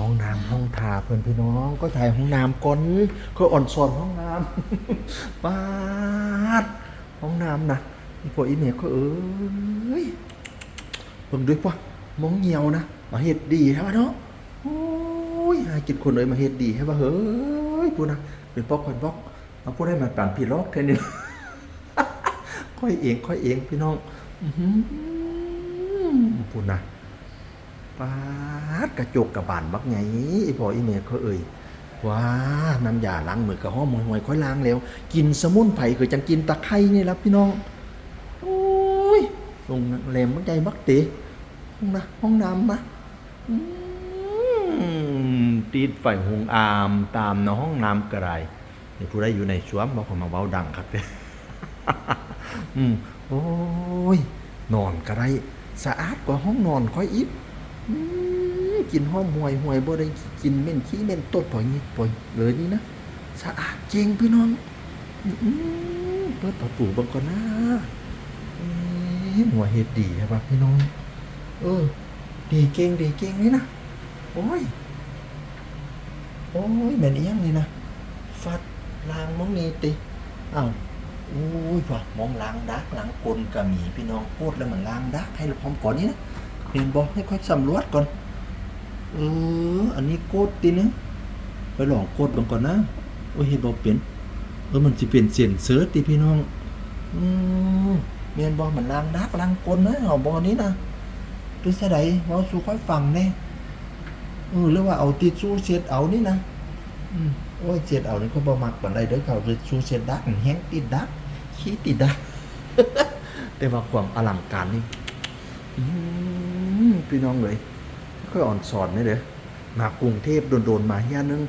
ห้องน้ำห้องทาเพื่อนพี่น้อง ก็ถ่ายห้องน้ำก่อนก็อ่อนสอนห้องน้ำปาดห้องน้ำนะอีพวกอีเมลก็เอ้ยเบิ่งด้วยปะมองเหี่ยวนะมาเฮ็ดดีใช่ปะเนาะโอ้ยหากินคนเลยมาเฮ็ดดีใช่ป่ะเฮ้ยพูดนะเป็นปอกคนปอกเอาพูดให้มาปานพี่ลอกแค่นี้ค่อยเองค่อยเองพี่น้องอือหือพูดนะ ปาดกระจกกระบานบักไงอีพออีเมลเขาเอ่ยว้าน้ำยาล้างมือกับห้อมหวยค่อยล้างแล้ว กินสมุนไพรคือจังกินตะไคร้นี่ละพี่น้องโอ้ยลงแรมบักใจบักเตะห้องนะห้องน้ำนะตีดไฟหงอามตามน้องน้ำกระไรนี่ผู้ใดอยู่ในสวมบอกเขามาเว้าดังครับเด้อืมโอ้ยนอนก็ไดสะอาดกว่าห้องนอนค่อยอิบ กินห้อมห่วยห่วยบ่ได้กินเม็นขี้เม็นตดปล่อยงี้ปล่อยเลยนี่นะสะอาดจริงพี่น้องอืมเปิดประตูบังก่อนนะหัวเฮ็ดดีใช่ปะพี่น้อง เออ ดีเก่งดีเก่งนี่นะ โอ้ย โอ้ยแม่นอีหยังนี่นะ ฟัดลางมองนี่ติอ้าวอุ้ยว่ะมองล้างดักล้างกลกะหมีพี่น้องพูดแล้วเหมือนล้างดักให้เราพร้อมก่อนนี้นะ เรียนบอกให้ค่อยสำรวจก่อน เออ อันนี้โกดตีนึงไปลองโกดเบังก่อนนะโอ้ยเฮ็ดบ่เป็นเออมันสิเป็นเสียนเสิร์ชติพี่น้อง อืมเรียนบอกมันล้างดักล้างกลนะเอาบ่นี้นะหรือซะใดเว้าสู่ค่อยฟังแน่เออหรือว่าเอาติดสู้เสียดเอานี่นะอืมโอ้ยเจ็ดเอานี่เขาบ่มักปานใดเด้อเขาคือชูเช็ดดักแห้งติดดักขี้ติดดักแต่ว่าความอลังการนี่อืม พี่น้องเลยค่อยอ่อนสอนนี่เด้อมากรุงเทพโดนๆมาเฮียนึง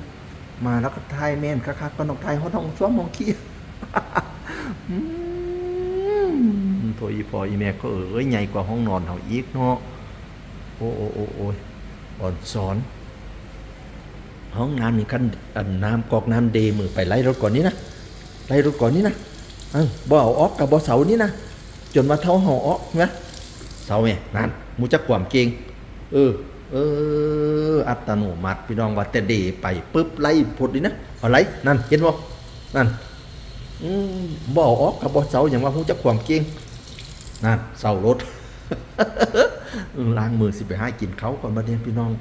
มาแล้วก็ทายแม่นคักๆก็นกไทยฮอดห้องซ้อมมองขี้อืมพออีพออีแม่ก็เอ้ยใหญ่กว่าห้องนอนเฮาอีกเนาะโอ้โอ้โอ้โอ้อ่อนสอน ห้องน้ำนี่ขั้นอันน้ำกอกน้ำเดมือไปไล่รถก่อนนี้นะไล่รถก่อนนี้นะเออบ่เอาออกกับบ่เสานี่นะจนมาเท่าห่อออกนะ เสาแม่ยนั่นมูจักความเก่งเออ เออ อัตโนมัติพี่น้องว่าแต่เดไปปุ๊บไล่พดนี่นะเอาไล่นั่นเห็นบ่นั่นอืบ่ออกกับบ่เสาอย่างว่าฮู้จักความเก่งนั่นเสารถล้างมือสิไปให้กินเขาก่อนบัดนี้พี่น้อง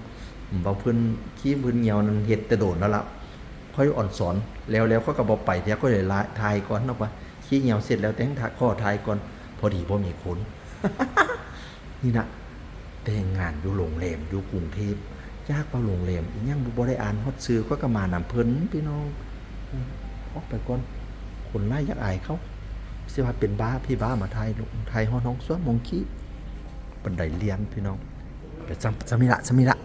เบาเพิ่นขี้เพิ่นเหี่ยวนั่นเฮ็ดแต่โดนแล้วล่ะค่อยอ่อนสอนแล้วแล้วเขาก็บ่ไปเดี๋ยวก็เลยลาทายก่อนเนาะว่าขี้เหี่ยวเสร็จแล้วแต่งทาข้อทายก่อน พอดีบ่มีคน นี่นะแต่งงานอยู่โรงแรมอยู่กรุงเทพยากกว่าโรงแรมอีหยังบ่ได้อ่านฮอดซื้อก็กระมานำเพิ่นพี่น้องออกไปก่อนคนไล่ยักอายเขาสิว่าเป็นบ้าพี่บ้ามาไทยลงไทยฮอดน้องสวนมงคีบันไดเลียนพี่น้องไปซ้ำซ้ำนี่ละซ้ำนี่ละ